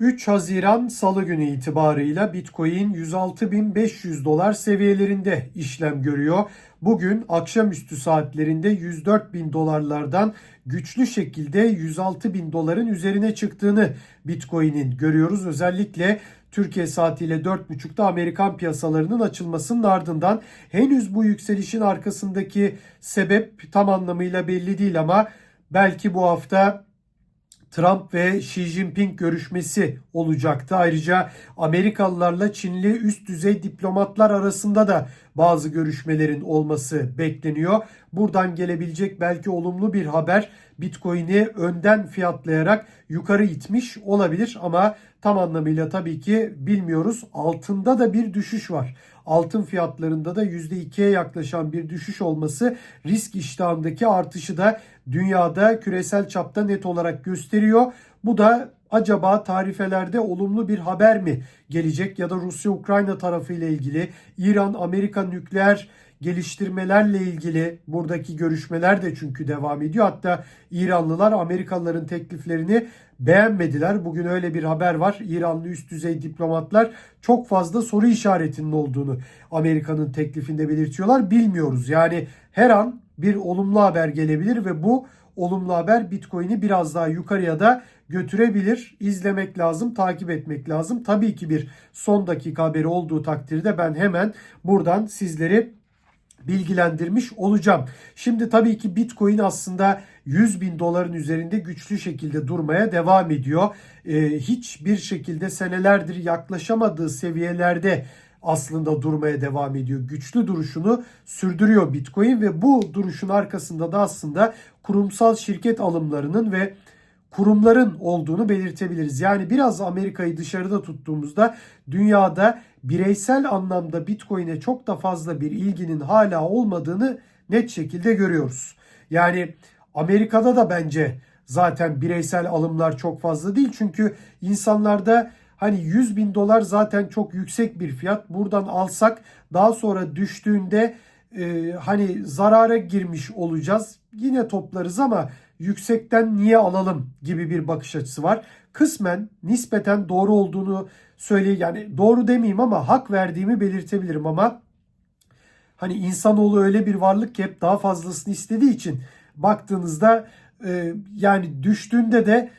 3 Haziran Salı günü itibarıyla Bitcoin 106.500 dolar seviyelerinde işlem görüyor. Bugün akşamüstü saatlerinde 104.000 dolarlardan güçlü şekilde 106.000 doların üzerine çıktığını Bitcoin'in görüyoruz. Özellikle Türkiye saatiyle 4.30'da Amerikan piyasalarının açılmasının ardından henüz bu yükselişin arkasındaki sebep tam anlamıyla belli değil ama belki bu hafta Trump ve Xi Jinping görüşmesi olacaktı. Ayrıca Amerikalılarla Çinli üst düzey diplomatlar arasında da bazı görüşmelerin olması bekleniyor. Buradan gelebilecek belki olumlu bir haber Bitcoin'i önden fiyatlayarak yukarı itmiş olabilir ama tam anlamıyla tabii ki bilmiyoruz. Altında da bir düşüş var. Altın fiyatlarında da %2'ye yaklaşan bir düşüş olması risk iştahındaki artışı da dünyada küresel çapta net olarak gösteriyor. Bu da acaba tarifelerde olumlu bir haber mi gelecek ya da Rusya-Ukrayna tarafı ile ilgili İran-Amerika nükleer geliştirmelerle ilgili buradaki görüşmeler de çünkü devam ediyor. Hatta İranlılar Amerikalıların tekliflerini beğenmediler. Bugün öyle bir haber var. İranlı üst düzey diplomatlar çok fazla soru işaretinin olduğunu Amerika'nın teklifinde belirtiyorlar. Bilmiyoruz. Yani her an bir olumlu haber gelebilir ve bu olumlu haber Bitcoin'i biraz daha yukarıya da götürebilir. İzlemek lazım, takip etmek lazım. Tabii ki bir son dakika haberi olduğu takdirde ben hemen buradan sizleri bilgilendirmiş olacağım. Şimdi tabii ki Bitcoin aslında 100 bin doların üzerinde güçlü şekilde durmaya devam ediyor. Ee, hiçbir şekilde senelerdir yaklaşamadığı seviyelerde aslında durmaya devam ediyor. Güçlü duruşunu sürdürüyor Bitcoin ve bu duruşun arkasında da aslında kurumsal şirket alımlarının ve kurumların olduğunu belirtebiliriz. Yani biraz Amerika'yı dışarıda tuttuğumuzda dünyada bireysel anlamda Bitcoin'e çok da fazla bir ilginin hala olmadığını net şekilde görüyoruz. Yani Amerika'da da bence zaten bireysel alımlar çok fazla değil. Çünkü insanlarda hani 100 bin dolar zaten çok yüksek bir fiyat. Buradan alsak daha sonra düştüğünde e, hani zarara girmiş olacağız. Yine toplarız ama yüksekten niye alalım gibi bir bakış açısı var. Kısmen nispeten doğru olduğunu söyle yani doğru demeyeyim ama hak verdiğimi belirtebilirim ama hani insanoğlu öyle bir varlık ki hep daha fazlasını istediği için baktığınızda e, yani düştüğünde de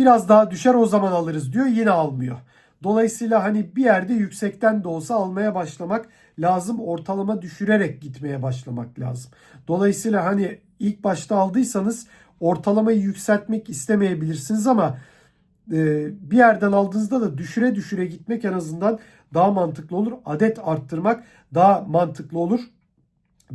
biraz daha düşer o zaman alırız diyor yine almıyor. Dolayısıyla hani bir yerde yüksekten de olsa almaya başlamak lazım. Ortalama düşürerek gitmeye başlamak lazım. Dolayısıyla hani ilk başta aldıysanız ortalamayı yükseltmek istemeyebilirsiniz ama e, bir yerden aldığınızda da düşüre düşüre gitmek en azından daha mantıklı olur. Adet arttırmak daha mantıklı olur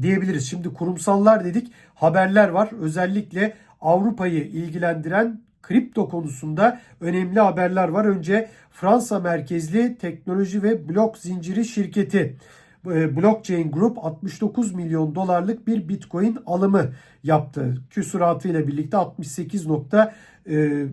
diyebiliriz. Şimdi kurumsallar dedik haberler var. Özellikle Avrupa'yı ilgilendiren kripto konusunda önemli haberler var. Önce Fransa merkezli teknoloji ve blok zinciri şirketi e, Blockchain Group 69 milyon dolarlık bir Bitcoin alımı yaptı. Küsuratı ile birlikte 68 nokta e,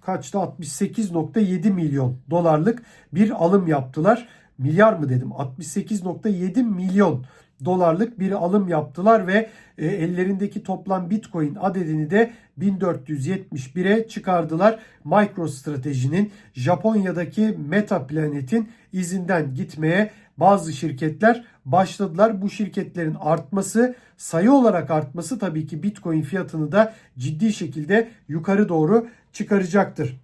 kaçta 68.7 milyon dolarlık bir alım yaptılar. Milyar mı dedim? 68.7 milyon dolarlık bir alım yaptılar ve e, ellerindeki toplam Bitcoin adedini de 1471'e çıkardılar. MicroStrategy'nin Japonya'daki Meta Planet'in izinden gitmeye bazı şirketler başladılar. Bu şirketlerin artması, sayı olarak artması tabii ki Bitcoin fiyatını da ciddi şekilde yukarı doğru çıkaracaktır.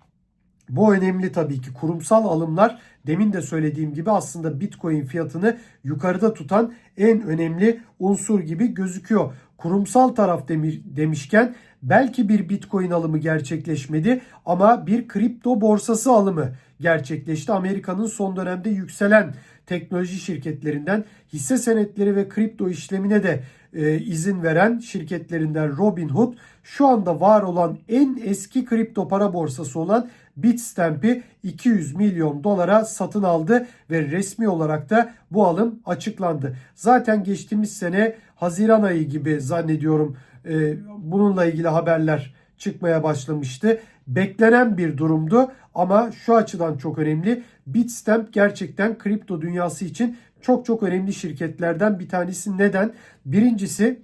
Bu önemli tabii ki. Kurumsal alımlar demin de söylediğim gibi aslında Bitcoin fiyatını yukarıda tutan en önemli unsur gibi gözüküyor. Kurumsal taraf demişken belki bir Bitcoin alımı gerçekleşmedi ama bir kripto borsası alımı gerçekleşti. Amerika'nın son dönemde yükselen teknoloji şirketlerinden hisse senetleri ve kripto işlemine de e, izin veren şirketlerinden Robinhood şu anda var olan en eski kripto para borsası olan Bitstamp'i 200 milyon dolara satın aldı ve resmi olarak da bu alım açıklandı. Zaten geçtiğimiz sene Haziran ayı gibi zannediyorum e, bununla ilgili haberler çıkmaya başlamıştı. Beklenen bir durumdu ama şu açıdan çok önemli. Bitstamp gerçekten kripto dünyası için çok çok önemli şirketlerden bir tanesi. Neden? Birincisi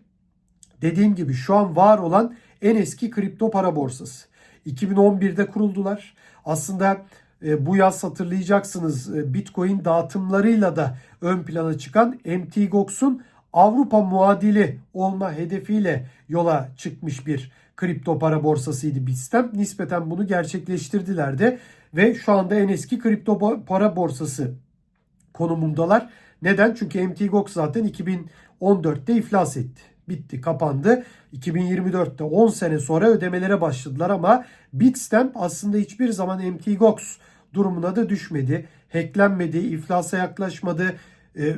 dediğim gibi şu an var olan en eski kripto para borsası. 2011'de kuruldular. aslında e, bu yaz hatırlayacaksınız e, Bitcoin dağıtımlarıyla da ön plana çıkan MTGOX'un Avrupa muadili olma hedefiyle yola çıkmış bir kripto para borsasıydı Bitstamp. Nispeten bunu gerçekleştirdiler de ve şu anda en eski kripto para borsası konumundalar. Neden? Çünkü MTGOX zaten 2014'te iflas etti. Bitti, kapandı. 2024'te 10 sene sonra ödemelere başladılar ama Bitstamp aslında hiçbir zaman MTGOX durumuna da düşmedi. Hacklenmedi, iflasa yaklaşmadı. Ee,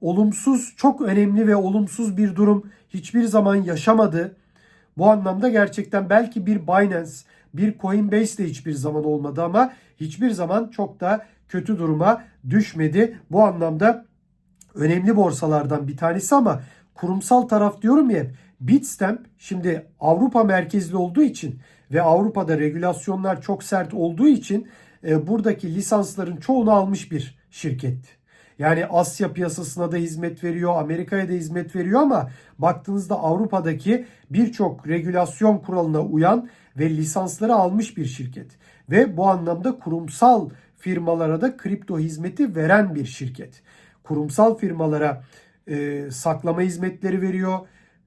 olumsuz, çok önemli ve olumsuz bir durum hiçbir zaman yaşamadı. Bu anlamda gerçekten belki bir Binance, bir Coinbase de hiçbir zaman olmadı ama hiçbir zaman çok da kötü duruma düşmedi. Bu anlamda önemli borsalardan bir tanesi ama kurumsal taraf diyorum ya Bitstamp şimdi Avrupa merkezli olduğu için ve Avrupa'da regülasyonlar çok sert olduğu için e, buradaki lisansların çoğunu almış bir şirket. Yani Asya piyasasına da hizmet veriyor, Amerika'ya da hizmet veriyor ama baktığınızda Avrupa'daki birçok regülasyon kuralına uyan ve lisansları almış bir şirket. Ve bu anlamda kurumsal firmalara da kripto hizmeti veren bir şirket. Kurumsal firmalara e, saklama hizmetleri veriyor,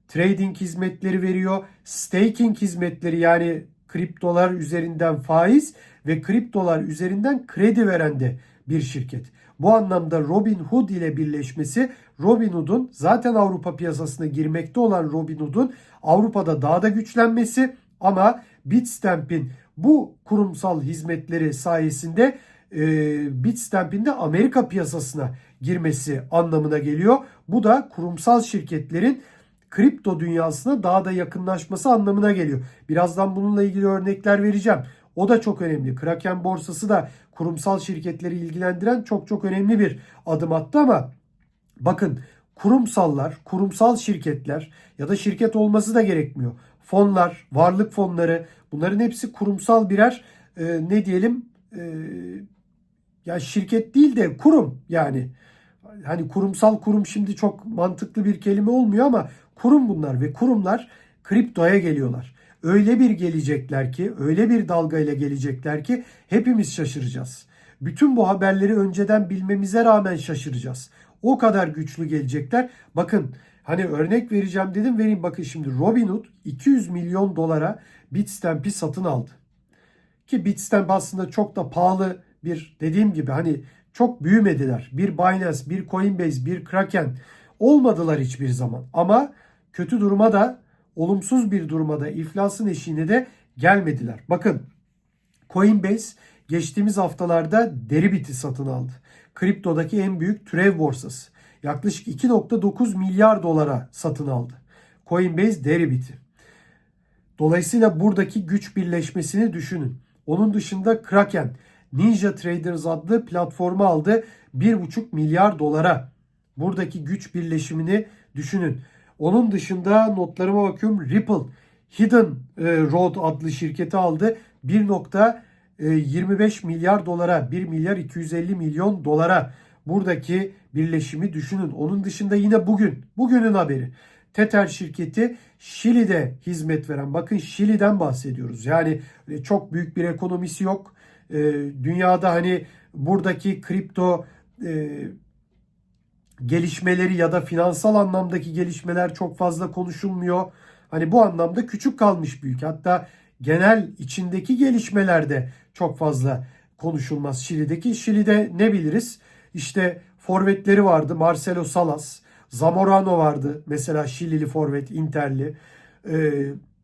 trading hizmetleri veriyor, staking hizmetleri yani kriptolar üzerinden faiz ve kriptolar üzerinden kredi veren de bir şirket. Bu anlamda Robinhood ile birleşmesi Robinhood'un zaten Avrupa piyasasına girmekte olan Robinhood'un Avrupa'da daha da güçlenmesi ama Bitstamp'in bu kurumsal hizmetleri sayesinde e, Bitstamp'in de Amerika piyasasına girmesi anlamına geliyor. Bu da kurumsal şirketlerin kripto dünyasına daha da yakınlaşması anlamına geliyor. Birazdan bununla ilgili örnekler vereceğim. O da çok önemli. Kraken borsası da kurumsal şirketleri ilgilendiren çok çok önemli bir adım attı ama bakın kurumsallar, kurumsal şirketler ya da şirket olması da gerekmiyor. Fonlar, varlık fonları bunların hepsi kurumsal birer e, ne diyelim e, ya şirket değil de kurum yani. Hani kurumsal kurum şimdi çok mantıklı bir kelime olmuyor ama kurum bunlar ve kurumlar kriptoya geliyorlar. Öyle bir gelecekler ki, öyle bir dalgayla gelecekler ki hepimiz şaşıracağız. Bütün bu haberleri önceden bilmemize rağmen şaşıracağız. O kadar güçlü gelecekler. Bakın hani örnek vereceğim dedim vereyim bakın şimdi Robinhood 200 milyon dolara Bitstamp'i satın aldı. Ki Bitstamp aslında çok da pahalı bir dediğim gibi hani çok büyümediler. Bir Binance, bir Coinbase, bir Kraken olmadılar hiçbir zaman. Ama kötü duruma da olumsuz bir duruma da iflasın eşiğine de gelmediler. Bakın Coinbase geçtiğimiz haftalarda Deribit'i satın aldı. Kriptodaki en büyük türev borsası. Yaklaşık 2.9 milyar dolara satın aldı. Coinbase Deribit'i. Dolayısıyla buradaki güç birleşmesini düşünün. Onun dışında Kraken Ninja Traders adlı platformu aldı 1,5 milyar dolara. Buradaki güç birleşimini düşünün. Onun dışında notlarıma bakıyorum. Ripple Hidden e, Road adlı şirketi aldı. 1.25 milyar dolara 1 milyar 250 milyon dolara buradaki birleşimi düşünün. Onun dışında yine bugün bugünün haberi. Tether şirketi Şili'de hizmet veren bakın Şili'den bahsediyoruz. Yani çok büyük bir ekonomisi yok. E, dünyada hani buradaki kripto e, gelişmeleri ya da finansal anlamdaki gelişmeler çok fazla konuşulmuyor. Hani bu anlamda küçük kalmış büyük. Hatta genel içindeki gelişmelerde çok fazla konuşulmaz Şili'deki. Şili'de ne biliriz? İşte forvetleri vardı. Marcelo Salas, Zamorano vardı. Mesela Şilili forvet, Interli. Ee,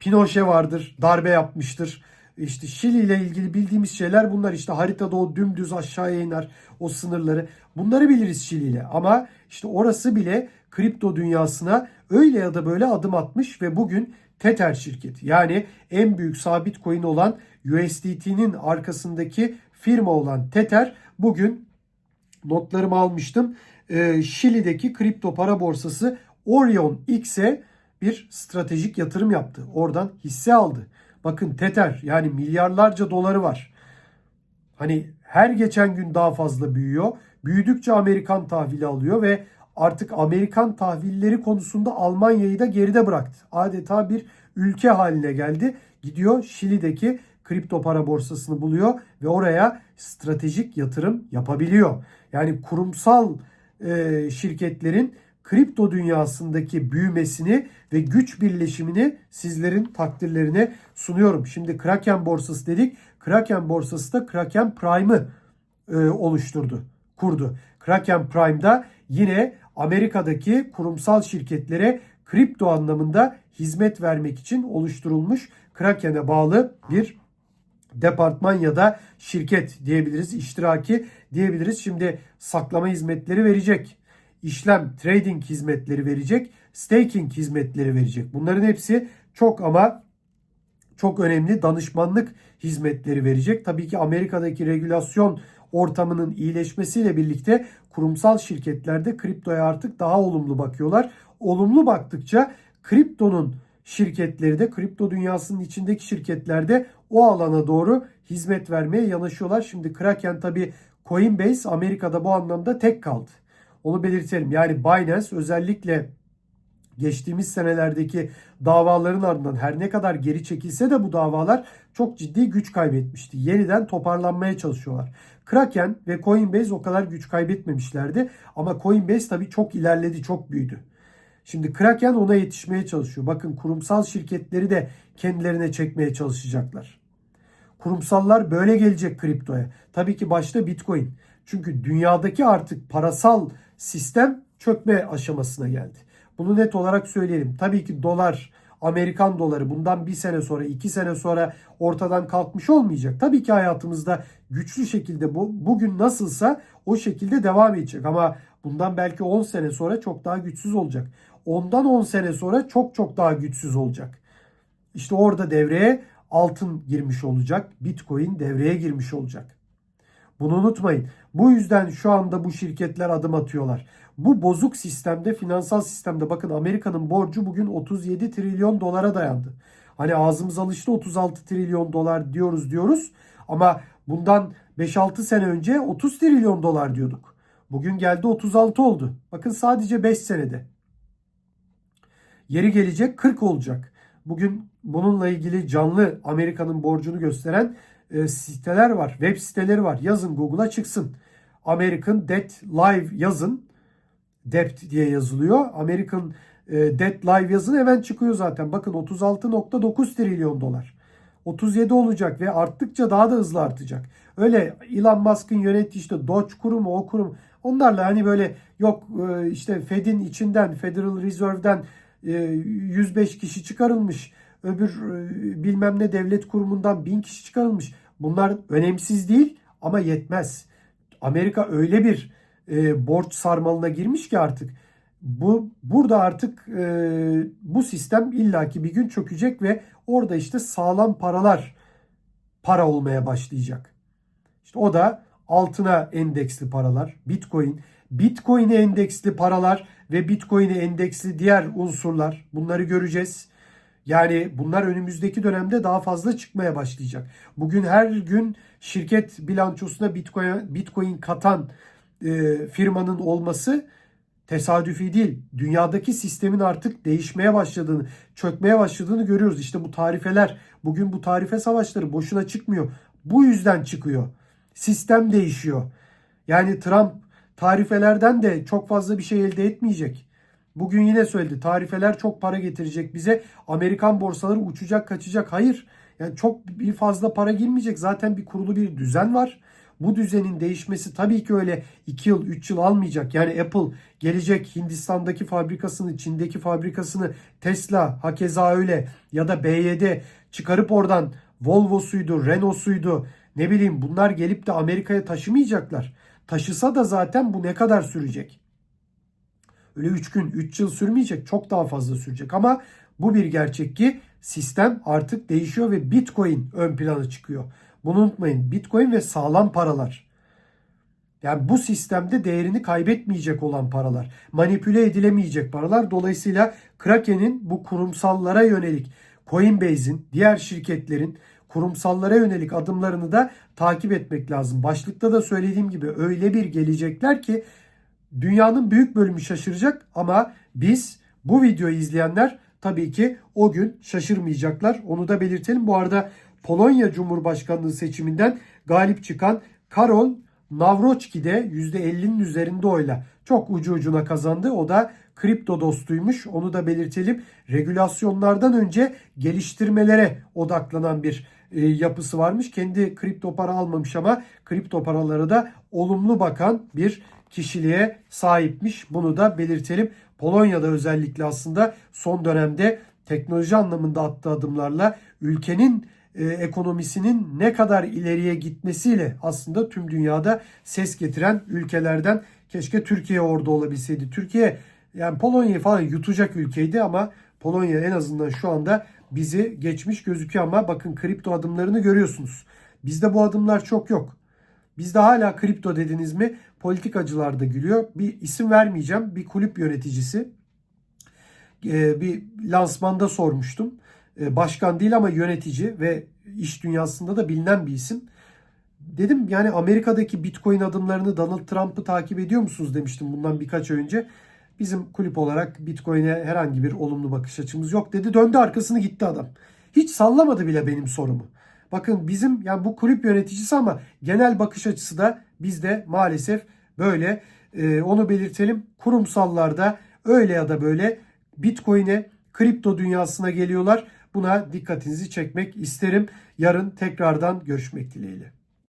Pinochet vardır. Darbe yapmıştır. İşte Şili ile ilgili bildiğimiz şeyler bunlar. İşte haritada o dümdüz aşağıya iner o sınırları. Bunları biliriz Şili ile. Ama işte orası bile kripto dünyasına öyle ya da böyle adım atmış ve bugün Tether şirketi yani en büyük sabit coin olan USDT'nin arkasındaki firma olan Tether bugün notlarımı almıştım. Ee, Şili'deki kripto para borsası Orion X'e bir stratejik yatırım yaptı. Oradan hisse aldı. Bakın Tether yani milyarlarca doları var. Hani her geçen gün daha fazla büyüyor. Büyüdükçe Amerikan tahvili alıyor ve artık Amerikan tahvilleri konusunda Almanya'yı da geride bıraktı. Adeta bir ülke haline geldi. Gidiyor Şili'deki kripto para borsasını buluyor ve oraya stratejik yatırım yapabiliyor. Yani kurumsal e, şirketlerin kripto dünyasındaki büyümesini ve güç birleşimini sizlerin takdirlerine sunuyorum. Şimdi Kraken borsası dedik. Kraken borsası da Kraken Prime'ı e, oluşturdu, kurdu. Kraken Prime'da yine Amerika'daki kurumsal şirketlere kripto anlamında hizmet vermek için oluşturulmuş Kraken'e bağlı bir departman ya da şirket diyebiliriz, iştiraki diyebiliriz. Şimdi saklama hizmetleri verecek, işlem, trading hizmetleri verecek, staking hizmetleri verecek. Bunların hepsi çok ama çok önemli danışmanlık hizmetleri verecek. Tabii ki Amerika'daki regülasyon ortamının iyileşmesiyle birlikte kurumsal şirketlerde kriptoya artık daha olumlu bakıyorlar. Olumlu baktıkça kriptonun şirketleri de kripto dünyasının içindeki şirketlerde o alana doğru hizmet vermeye yanaşıyorlar. Şimdi Kraken tabii Coinbase Amerika'da bu anlamda tek kaldı. Onu belirtelim. Yani Binance özellikle geçtiğimiz senelerdeki davaların ardından her ne kadar geri çekilse de bu davalar çok ciddi güç kaybetmişti. Yeniden toparlanmaya çalışıyorlar. Kraken ve Coinbase o kadar güç kaybetmemişlerdi ama Coinbase tabii çok ilerledi, çok büyüdü. Şimdi Kraken ona yetişmeye çalışıyor. Bakın kurumsal şirketleri de kendilerine çekmeye çalışacaklar. Kurumsallar böyle gelecek kriptoya. Tabii ki başta Bitcoin. Çünkü dünyadaki artık parasal sistem çökme aşamasına geldi. Bunu net olarak söyleyelim. Tabii ki dolar, Amerikan doları bundan bir sene sonra, iki sene sonra ortadan kalkmış olmayacak. Tabii ki hayatımızda güçlü şekilde bu bugün nasılsa o şekilde devam edecek. Ama bundan belki 10 sene sonra çok daha güçsüz olacak. Ondan 10 sene sonra çok çok daha güçsüz olacak. İşte orada devreye altın girmiş olacak. Bitcoin devreye girmiş olacak. Bunu unutmayın. Bu yüzden şu anda bu şirketler adım atıyorlar. Bu bozuk sistemde, finansal sistemde bakın Amerika'nın borcu bugün 37 trilyon dolara dayandı. Hani ağzımız alıştı 36 trilyon dolar diyoruz diyoruz ama bundan 5-6 sene önce 30 trilyon dolar diyorduk. Bugün geldi 36 oldu. Bakın sadece 5 senede. Yeri gelecek 40 olacak. Bugün bununla ilgili canlı Amerika'nın borcunu gösteren e, siteler var. Web siteleri var. Yazın Google'a çıksın. American Debt Live yazın. Debt diye yazılıyor. American e, Debt Live yazın hemen çıkıyor zaten. Bakın 36.9 trilyon dolar. 37 olacak ve arttıkça daha da hızlı artacak. Öyle Elon Musk'ın yönettiği işte Doge kurumu o kurum onlarla hani böyle yok e, işte Fed'in içinden Federal Reserve'den e, 105 kişi çıkarılmış öbür e, bilmem ne devlet kurumundan 1000 kişi çıkarılmış. Bunlar önemsiz değil ama yetmez. Amerika öyle bir e, borç sarmalına girmiş ki artık bu burada artık e, bu sistem illaki bir gün çökecek ve orada işte sağlam paralar para olmaya başlayacak. İşte o da altına endeksli paralar, Bitcoin, Bitcoin'e endeksli paralar ve Bitcoin'e endeksli diğer unsurlar bunları göreceğiz. Yani bunlar önümüzdeki dönemde daha fazla çıkmaya başlayacak. Bugün her gün şirket bilançosuna Bitcoin, Bitcoin katan e, firmanın olması tesadüfi değil. Dünyadaki sistemin artık değişmeye başladığını, çökmeye başladığını görüyoruz. İşte bu tarifeler, bugün bu tarife savaşları boşuna çıkmıyor. Bu yüzden çıkıyor. Sistem değişiyor. Yani Trump tarifelerden de çok fazla bir şey elde etmeyecek. Bugün yine söyledi. Tarifeler çok para getirecek bize. Amerikan borsaları uçacak, kaçacak. Hayır. Yani çok bir fazla para girmeyecek. Zaten bir kurulu bir düzen var. Bu düzenin değişmesi tabii ki öyle 2 yıl 3 yıl almayacak. Yani Apple gelecek Hindistan'daki fabrikasını, Çin'deki fabrikasını Tesla hakeza öyle ya da BYD çıkarıp oradan Volvo'suydu, Renault'suydu ne bileyim bunlar gelip de Amerika'ya taşımayacaklar. Taşısa da zaten bu ne kadar sürecek? Öyle 3 gün, 3 yıl sürmeyecek. Çok daha fazla sürecek ama bu bir gerçek ki sistem artık değişiyor ve Bitcoin ön plana çıkıyor. Bunu unutmayın. Bitcoin ve sağlam paralar. Yani bu sistemde değerini kaybetmeyecek olan paralar. Manipüle edilemeyecek paralar. Dolayısıyla Kraken'in bu kurumsallara yönelik Coinbase'in, diğer şirketlerin kurumsallara yönelik adımlarını da takip etmek lazım. Başlıkta da söylediğim gibi öyle bir gelecekler ki dünyanın büyük bölümü şaşıracak ama biz bu videoyu izleyenler tabii ki o gün şaşırmayacaklar. Onu da belirtelim. Bu arada Polonya Cumhurbaşkanlığı seçiminden galip çıkan Karol Nawrocki de %50'nin üzerinde oyla çok ucu ucuna kazandı. O da kripto dostuymuş. Onu da belirtelim. Regülasyonlardan önce geliştirmelere odaklanan bir e, yapısı varmış. Kendi kripto para almamış ama kripto paralara da olumlu bakan bir kişiliğe sahipmiş. Bunu da belirtelim. Polonya'da özellikle aslında son dönemde teknoloji anlamında attığı adımlarla ülkenin e, ekonomisinin ne kadar ileriye gitmesiyle aslında tüm dünyada ses getiren ülkelerden keşke Türkiye orada olabilseydi. Türkiye yani Polonya'yı falan yutacak ülkeydi ama Polonya en azından şu anda bizi geçmiş gözüküyor ama bakın kripto adımlarını görüyorsunuz. Bizde bu adımlar çok yok. Bizde hala kripto dediniz mi politikacılar da gülüyor. Bir isim vermeyeceğim. Bir kulüp yöneticisi e, bir lansmanda sormuştum. E, başkan değil ama yönetici ve iş dünyasında da bilinen bir isim. Dedim yani Amerika'daki Bitcoin adımlarını Donald Trump'ı takip ediyor musunuz demiştim bundan birkaç ay önce. Bizim kulüp olarak Bitcoin'e herhangi bir olumlu bakış açımız yok dedi. Döndü arkasını gitti adam. Hiç sallamadı bile benim sorumu. Bakın bizim yani bu kulüp yöneticisi ama genel bakış açısı da bizde maalesef böyle. Ee, onu belirtelim. Kurumsallarda öyle ya da böyle Bitcoin'e, kripto dünyasına geliyorlar. Buna dikkatinizi çekmek isterim. Yarın tekrardan görüşmek dileğiyle.